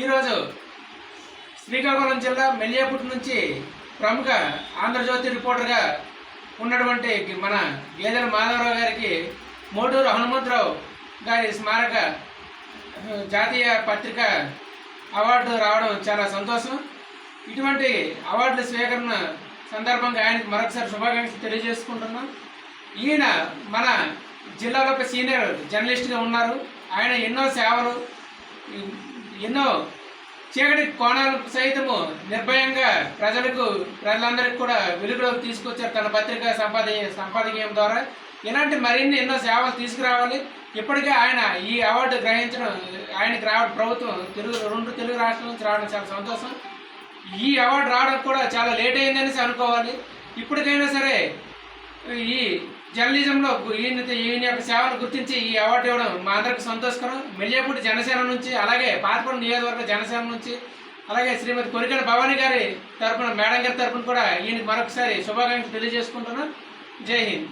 ఈరోజు శ్రీకాకుళం జిల్లా మెల్లియాపుట్టి నుంచి ప్రముఖ ఆంధ్రజ్యోతి రిపోర్టర్గా ఉన్నటువంటి మన గేదెల మాధవరావు గారికి మోటూరు హనుమంతరావు గారి స్మారక జాతీయ పత్రిక అవార్డు రావడం చాలా సంతోషం. ఇటువంటి అవార్డుల స్వీకరణ సందర్భంగా ఆయనకు మరొకసారి శుభాకాంక్షలు తెలియజేసుకుంటున్నాం. ఈయన మన జిల్లాలో ఒక సీనియర్ జర్నలిస్ట్గా ఉన్నారు. ఆయన ఎన్నో సేవలు ఎన్నో చీకటి కోణాలు సైతము నిర్భయంగా ప్రజలకు ప్రజలందరికీ కూడా వెలుగులోకి తీసుకొచ్చారు తన పత్రిక సంపాద సంపాదకీయం ద్వారా. ఇలాంటి మరిన్ని ఎన్నో సేవలు తీసుకురావాలి. ఇప్పటికే ఆయన ఈ అవార్డు గ్రహించడం ఆయనకి రావడం ప్రభుత్వం తెలుగు రెండు తెలుగు రాష్ట్రాల నుంచి రావడం చాలా సంతోషం. ఈ అవార్డు రావడం కూడా చాలా లేట్ అయిందనేసి అనుకోవాలి. ఇప్పటికైనా సరే జర్నలిజంలో ఈయన ఈయన యొక్క సేవను గుర్తించి ఈ అవార్డు ఇవ్వడం మా అందరికి సంతోషకరం. మెల్లియాపూడి జనసేన నుంచి అలాగే పాతపూడి నియోజకవర్గ జనసేన నుంచి అలాగే శ్రీమతి కొరికల భవానీ గారి తరపున మేడం గారి తరపున కూడా ఈయనకి మరొకసారి శుభాకాంక్షలు తెలియజేసుకుంటున్నాను. జై హింద్.